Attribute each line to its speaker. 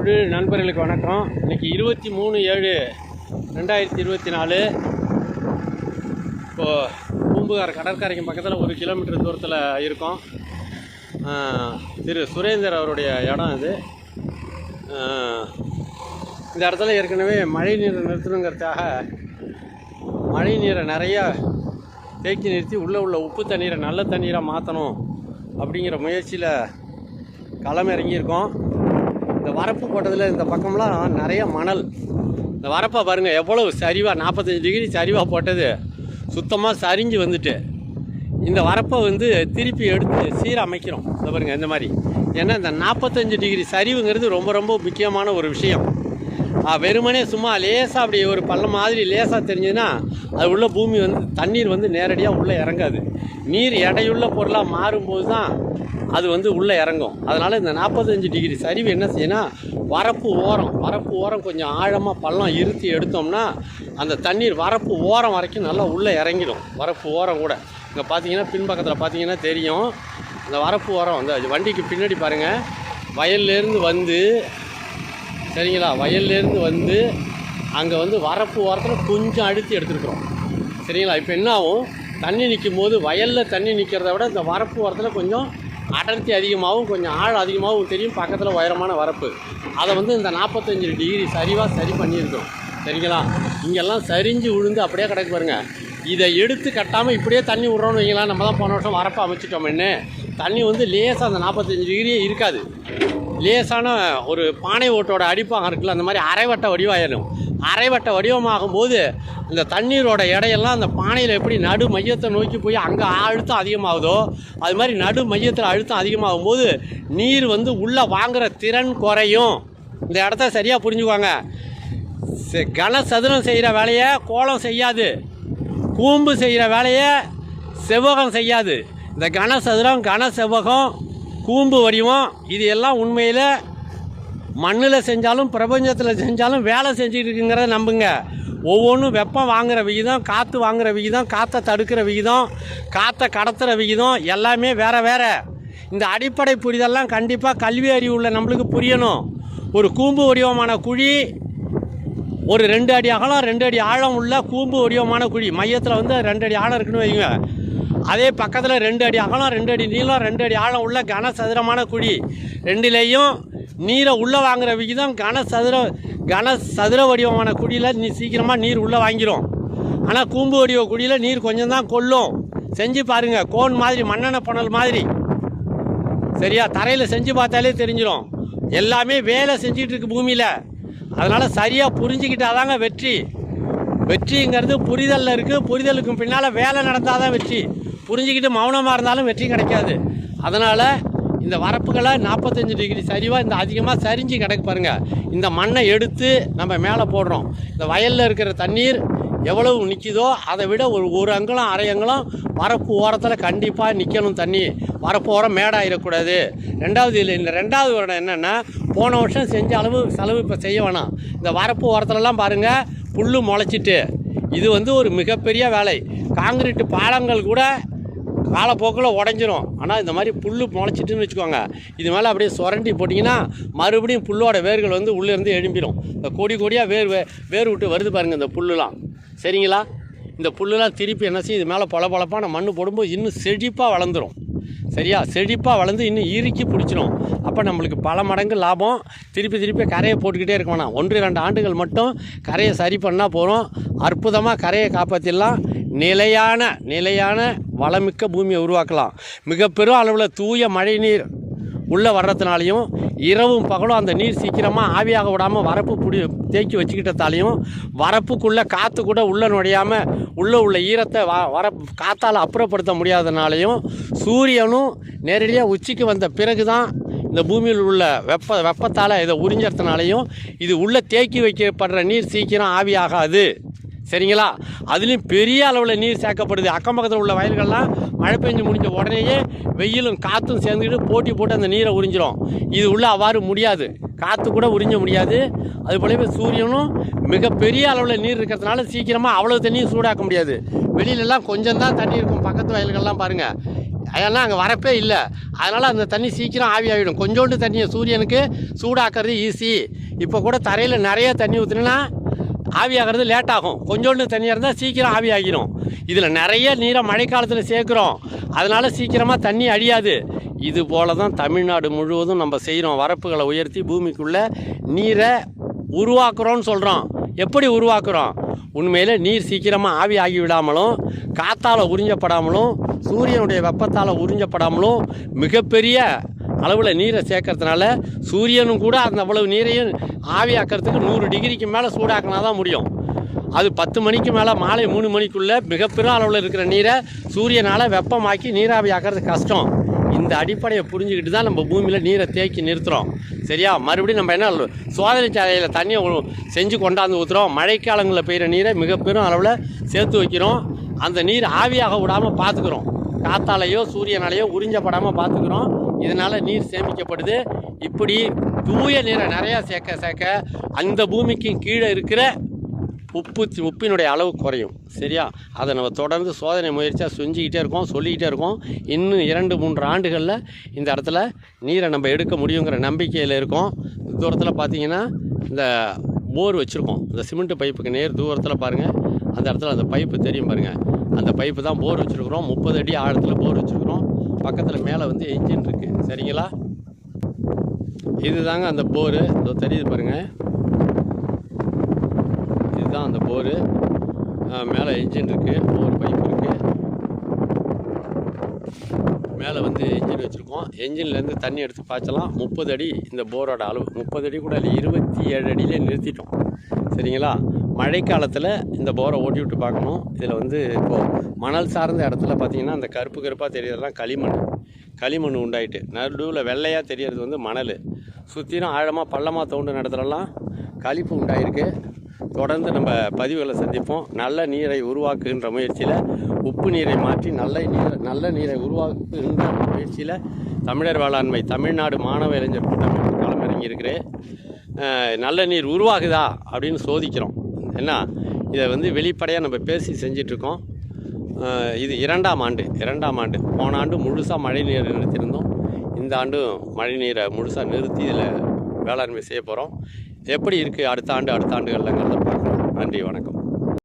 Speaker 1: தமிழ் நண்பர்களுக்கு வணக்கம். இன்றைக்கி இருபத்தி மூணு ஏழு ரெண்டாயிரத்தி இருபத்தி நாலு. இப்போது பூம்புகார் கடற்கரைக்கு பக்கத்தில் ஒரு கிலோமீட்டர் தூரத்தில் இருக்கோம். திரு சுரேந்தர் அவருடைய இடம் இது. இந்த இடத்துல ஏற்கனவே மழை நீரை நிறுத்தணுங்கிறதுக்காக மழை நீரை நிறையா தேக்கி நிறுத்தி உள்ளே உள்ள உப்பு தண்ணீரை நல்ல தண்ணீராக மாற்றணும் அப்படிங்கிற முயற்சியில் களம் இறங்கியிருக்கோம் இந்த வரப்பு போட்டதில் இந்த பக்கம்லாம் நிறைய மணல். இந்த வரப்பை பாருங்கள் எவ்வளவு சரிவாக நாற்பத்தஞ்சு டிகிரி சரிவாக போட்டது. சுத்தமாக சரிஞ்சு வந்துட்டு. இந்த வரப்பை வந்து திருப்பி எடுத்து சீரமைக்கிறோம். இந்த பாருங்கள் இந்த மாதிரி. ஏன்னா இந்த நாற்பத்தஞ்சு டிகிரி சரிவுங்கிறது ரொம்ப ரொம்ப முக்கியமான ஒரு விஷயம். வெறுமனே சும்மா லேசாக அப்படி ஒரு பள்ளம் மாதிரி லேசாக தெரிஞ்சதுன்னா அது உள்ள பூமி வந்து தண்ணீர் வந்து நேரடியாக உள்ளே இறங்காது. நீர் எடையுள்ள பொருளாக மாறும்போது தான் அது வந்து உள்ளே இறங்கும். அதனால் இந்த நாற்பத்தஞ்சு டிகிரி சரிவு என்ன செய்யணும்னா வரப்பு ஓரம் வரப்பு ஓரம் கொஞ்சம் ஆழமாக பள்ளம் இருத்தி எடுத்தோம்னா அந்த தண்ணீர் வரப்பு ஓரம் வரைக்கும் நல்லா உள்ளே இறங்கிடும். வரப்பு ஓரம் கூட. இங்கே பார்த்தீங்கன்னா பின்பக்கத்தில் பார்த்தீங்கன்னா தெரியும். இந்த வரப்பு ஓரம் அந்த வண்டிக்கு பின்னாடி பாருங்கள் வயல்லேருந்து வந்து சரிங்களா? வயல்லேருந்து வந்து அங்கே வந்து வரப்பு ஓரத்தில் கொஞ்சம் அழுத்தி எடுத்துருக்குறோம். சரிங்களா? இப்போ என்ன ஆகும்? தண்ணி நிற்கும் போது வயலில் தண்ணி நிற்கிறத விட இந்த வரப்பு ஓரத்தில் கொஞ்சம் அடர்த்தி அதிகமாகவும் கொஞ்சம் ஆழம் அதிகமாகவும் தெரியும். பக்கத்தில் உயரமான வரப்பு. அதை வந்து இந்த நாற்பத்தஞ்சு டிகிரி சரிவாக சரி பண்ணியிருக்கோம். சரிங்களா? இங்கெல்லாம் சரிஞ்சு விழுந்து அப்படியே கிடக்கு பாருங்க. இதை எடுத்து கட்டாமல் இப்படியே தண்ணி விட்றோன்னு வைங்களா நம்ம தான் போன வருஷம் வரப்பை அமைச்சிட்டோம்னு தண்ணி வந்து லேசாக அந்த நாற்பத்தஞ்சு டிகிரியே இருக்காது. லேசான ஒரு பானை ஓட்டோட அடிப்பாக இருக்குல்ல அந்த மாதிரி அரைவட்ட வடிவாயிடும் அரைவட்ட வடிவமாகும் போது இந்த தண்ணீரோட எடையெல்லாம் அந்த பானையில் எப்படி நடு மையத்தை நோக்கி போய் அங்கே அழுத்தம் அதிகமாகுதோ அது மாதிரி நடு மையத்தில் அழுத்தம் அதிகமாகும் போது நீர் வந்து உள்ளே வாங்குகிற திறன் குறையும். இந்த இடத்த சரியாக புரிஞ்சுக்குவாங்க கனசதுரம் செய்கிற வேலையை கோலம் செய்யாது. கூம்பு செய்கிற வேலையை செவ்வகம் செய்யாது. இந்த கனசதுரம் கன செவ்வகம் கூம்பு வடிவம் இது எல்லாம் உண்மையில் மண்ணில் செஞ்சாலும் பிரபஞ்சத்தில் செஞ்சாலும் வேலை செஞ்சுட்டு இருக்குங்கிறத நம்புங்க. ஒவ்வொன்றும் வெப்பம் வாங்குகிற விகிதம் காற்று வாங்குகிற விகிதம் காற்றை தடுக்கிற விகிதம் காற்றை கடத்துகிற விகிதம் எல்லாமே வேறு வேறு. இந்த அடிப்படை புரிதெல்லாம் கண்டிப்பாக கல்வி அறிவு உள்ள நம்மளுக்கு புரியணும். ஒரு கூம்பு வடிவமான குழி ஒரு ரெண்டு அடி அகலம் ரெண்டு அடி ஆழம் உள்ள கூம்பு வடிவமான குழி. மையத்தில் வந்து ரெண்டு அடி ஆழம் இருக்குன்னு வைங்க. அதே பக்கத்தில் ரெண்டு அடி அகலம் ரெண்டு அடி நீளம் ரெண்டு அடி ஆழம் உள்ள கனசதுரமான குழி. ரெண்டுலேயும் நீரை உள்ளே வாங்குற விகிதம் கனசதுர கனசதுர வடிவமான குழியில் நீ சீக்கிரமாக நீர் உள்ளே வாங்கிரும். ஆனால் கூம்பு வடிவ குழியில் நீர் கொஞ்சம் தான் கொல்லும் செஞ்சு பாருங்கள் கோன் மாதிரி மண்ணெண்ணெய் புனல் மாதிரி. சரியா? தரையில் செஞ்சு பார்த்தாலே தெரிஞ்சிடும் எல்லாமே வேலை செஞ்சிட்டு இருக்கு பூமியில். அதனால் சரியாக புரிஞ்சுக்கிட்டால் தாங்க வெற்றி. வெற்றிங்கிறது புரிதலில் இருக்குது புரிதலுக்கு பின்னால் வேலை நடந்தால் தான் வெற்றி. புரிஞ்சுக்கிட்டு மௌனமாக இருந்தாலும் வெற்றி கிடைக்காது. அதனால் இந்த வரப்புகளை நாற்பத்தஞ்சு டிகிரி சரிவாக இந்த அதிகமாக சரிஞ்சு கிடக்கு பாருங்கள் இந்த மண்ணை எடுத்து நம்ம மேலே போடுறோம். இந்த வயலில் இருக்கிற தண்ணீர் எவ்வளவு நிற்கிதோ அதை விட ஒரு ஒரு அங்கலம் அரை அங்கலம் வரப்பு ஓரத்தில் கண்டிப்பாக நிற்கணும் தண்ணி. வரப்பு ஓரம் மேடாயிடக்கூடாது ரெண்டாவது இல்லை இந்த ரெண்டாவது வருடம் என்னென்னா போன வருஷம் செஞ்ச அளவு செலவு இப்போ செய்ய வேணாம். இந்த வரப்பு ஓரத்துலலாம் பாருங்கள் புல் முளைச்சிட்டு. இது வந்து ஒரு மிகப்பெரிய வேலை. காங்கிரீட்டு பாலங்கள் கூட காலப்போக்கில் உடஞ்சிரும். ஆனால் இந்த மாதிரி புல் முளைச்சிட்டுன்னு வச்சுக்கோங்க. இது மேலே அப்படியே சுரண்டி போட்டிங்கன்னா மறுபடியும் புல்லோட வேர்கள் வந்து உள்ளே இருந்து எழும்பிடும் இந்த கொடி கொடியாக வேர் வே- வேர் விட்டு வருது பாருங்கள் இந்த புல்லுலாம். சரிங்களா? இந்த புல்லுலாம் திருப்பி என்ன செய்யும்? இது மேலே பல பழப்பான மண் போடும்போது இன்னும் செழிப்பாக வளர்ந்துடும் சரியா? செழிப்பாக வளர்ந்து இன்னும் இறுக்கி பிடிச்சிரும். அப்போ நம்மளுக்கு பல மடங்கு லாபம். திருப்பி திருப்பி கரையை போட்டுக்கிட்டே இருக்க வேணாம். ஒன்று ரெண்டு ஆண்டுகள் மட்டும் கரையை சரி பண்ணால் போகிறோம் அற்புதமாக கரையை காப்பாற்றிடலாம். நிலையான நிலையான வளமிக்க பூமியை உருவாக்கலாம். மிக பெரும் அளவில் தூய மழை நீர் உள்ளே வர்றதுனாலையும் இரவும் பகலும் அந்த நீர் சீக்கிரமாக ஆவியாக விடாமல் வரப்பு புடி தேக்கி வச்சுக்கிட்டதாலையும் வரப்புக்குள்ளே காற்று கூட உள்ளே நுழையாமல் உள்ளே உள்ள ஈரத்தை வ வர காற்றால் அப்புறப்படுத்த முடியாதனாலையும் சூரியனும் நேரடியாக உச்சிக்கு வந்த பிறகு தான் இந்த பூமியில் உள்ள வெப்ப வெப்பத்தால் இதை உறிஞ்சறதுனாலையும் இது உள்ளே தேக்கி வைக்கப்படுற நீர் சீக்கிரம் ஆவியாகாது. சரிங்களா? அதுலேயும் பெரிய அளவில் நீர் சேர்க்கப்படுது. அக்கம் பக்கத்தில் உள்ள வயல்கள்லாம் மழை பெஞ்சு முடிஞ்ச உடனேயே வெயிலும் காற்றும் சேர்ந்துக்கிட்டு போட்டி போட்டு அந்த நீரை உறிஞ்சிரும். இது உள்ள அவ்வாறு முடியாது. காற்று கூட உறிஞ்ச முடியாது. அது போலவே சூரியனும் மிகப்பெரிய அளவில் நீர் இருக்கிறதுனால சீக்கிரமாக அவ்வளோ தண்ணியும் சூடாக்க முடியாது. வெளியிலலாம் கொஞ்சம் தான் தண்ணி இருக்கும். பக்கத்து வயல்கள்லாம் பாருங்கள் ஏன்னா அங்கே வரப்பே இல்லை. அதனால் அந்த தண்ணி சீக்கிரம் ஆவியாகிடும் கொஞ்சோண்டு தண்ணியை சூரியனுக்கு சூடாக்குறது ஈஸி இப்போ கூட தரையில் நிறைய தண்ணி ஊற்றுனா ஆவியாகிறது லேட் ஆகும் கொஞ்சோண்டு தண்ணியாக இருந்தால் சீக்கிரம் ஆவியாகிடும் இதில் நிறைய நீரை மழைக்காலத்தில் சேர்க்குறோம். அதனால் சீக்கிரமாக தண்ணி அழியாது இது போல தான் தமிழ்நாடு முழுவதும் நம்ம செய்கிறோம் வரப்புகளை உயர்த்தி பூமிக்குள்ளே நீரை உருவாக்குறோன்னு சொல்கிறோம் எப்படி உருவாக்குறோம்? உண்மையில் நீர் சீக்கிரமாக ஆவி ஆகி விடாமலும் காற்றால் உறிஞ்சப்படாமலும் சூரியனுடைய வெப்பத்தால் உறிஞ்சப்படாமலும் மிகப்பெரிய அளவில் நீரை சேர்க்கறதுனால சூரியனும் கூட அந்த அவ்வளவு நீரையும் ஆவியாக்கிறதுக்கு நூறு டிகிரிக்கு மேலே சூடாக்கினா தான் முடியும். அது பத்து மணிக்கு மேலே மாலை மூணு மணிக்குள்ளே மிகப்பெரும் அளவில் இருக்கிற நீரை சூரியனால் வெப்பமாக்கி நீராவி ஆக்கிறது கஷ்டம். இந்த அடிப்படையை புரிஞ்சுக்கிட்டு தான் நம்ம பூமியில் நீரை தேக்கி நிறுத்துகிறோம் சரியா? மறுபடியும் நம்ம என்ன சோதனை சாலையில் தண்ணியை செஞ்சு கொண்டாந்து ஊற்றுறோம் மழைக்காலங்களில் பெய்கிற நீரை மிகப்பெரும் அளவில் சேர்த்து வைக்கிறோம். அந்த நீர் ஆவியாக விடாமல் பார்த்துக்கிறோம் காத்தாலேயோ சூரியனாலேயோ உறிஞ்சப்படாமல் பார்த்துக்கிறோம். இதனால் நீர் சேமிக்கப்படுது. இப்படி தூய நீரை நிறையா சேர்க்க சேர்க்க அந்த பூமிக்கு கீழே இருக்கிற உப்பு உப்பினுடைய அளவு குறையும். சரியா? அதை நம்ம தொடர்ந்து சோதனை முயற்சியாக செஞ்சுக்கிட்டே இருக்கோம் சொல்லிக்கிட்டே இருக்கோம். இன்னும் இரண்டு மூன்று ஆண்டுகளில் இந்த இடத்துல நீரை நம்ம எடுக்க முடியுங்கிற நம்பிக்கையில் இருக்கோம். தூரத்தில் பார்த்தீங்கன்னா இந்த போர் வச்சுருக்கோம். இந்த சிமெண்ட் பைப்புக்கு நேர் தூரத்தில் பாருங்கள் அந்த இடத்துல அந்த பைப்பு தெரியும் பாருங்கள் அந்த பைப்பு தான் போர் வச்சுருக்குறோம். முப்பது அடி ஆழத்தில் போர் வச்சுருக்குறோம். பக்கத்தில் மேலே வந்து என்ஜின் இருக்குது சரிங்களா? இதுதாங்க அந்த போரு. இதோ தெரியுது பாருங்கள் இதுதான் அந்த போரு. மேலே இன்ஜின் இருக்குது போர் பைப் இருக்குது மேலே வந்து என்ஜின் வச்சுருக்கோம். என்ஜின்லேருந்து தண்ணி எடுத்து பாய்ச்சலாம். முப்பது அடி இந்த போரோட அளவு. முப்பது அடி கூட இல்லை இருபத்தி ஏழு அடியிலே நிறுத்திட்டோம். சரிங்களா? மழைக்காலத்தில் இந்த போரை ஓட்டி விட்டு பார்க்கணும். இதில் வந்து இப்போது மணல் சார்ந்த இடத்துல பார்த்தீங்கன்னா அந்த கருப்பு கருப்பாக தெரியறதுலாம் களிமண். களிமண் உண்டாயிட்டு நடுவில் வெள்ளையாக தெரியறது வந்து மணல். சுற்றிலும் ஆழமாக பள்ளமாக தோண்டின இடத்துலலாம் களிப்பு உண்டாயிருக்கு. தொடர்ந்து நம்ம பதிவுகளை சந்திப்போம். நல்ல நீரை உருவாக்குகின்ற முயற்சியில் உப்பு நீரை மாற்றி நல்ல நீரை நல்ல நீரை உருவாக்குகின்ற முயற்சியில் தமிழர் வேளாண்மை தமிழ்நாடு மாணவ இளைஞர் கூட்டம் களமிறங்கியிருக்கிறேன் நல்ல நீர் உருவாகுதா அப்படின்னு சோதிக்கிறோம். என்ன இதை வந்து வெளிப்படையாக நம்ம பேசி செஞ்சிட்ருக்கோம். இது இரண்டாம் ஆண்டு இரண்டாம் ஆண்டு. போன ஆண்டு முழுசாக மழை நீரை நிறுத்தியிருந்தோம். இந்த ஆண்டும் மழை நீரை முழுசாக நிறுத்தி இதில் வேளாண்மை செய்ய போகிறோம் எப்படி இருக்குது அடுத்த ஆண்டு அடுத்த ஆண்டுகள்லங்கிறத பார்க்குறோம் நன்றி வணக்கம்.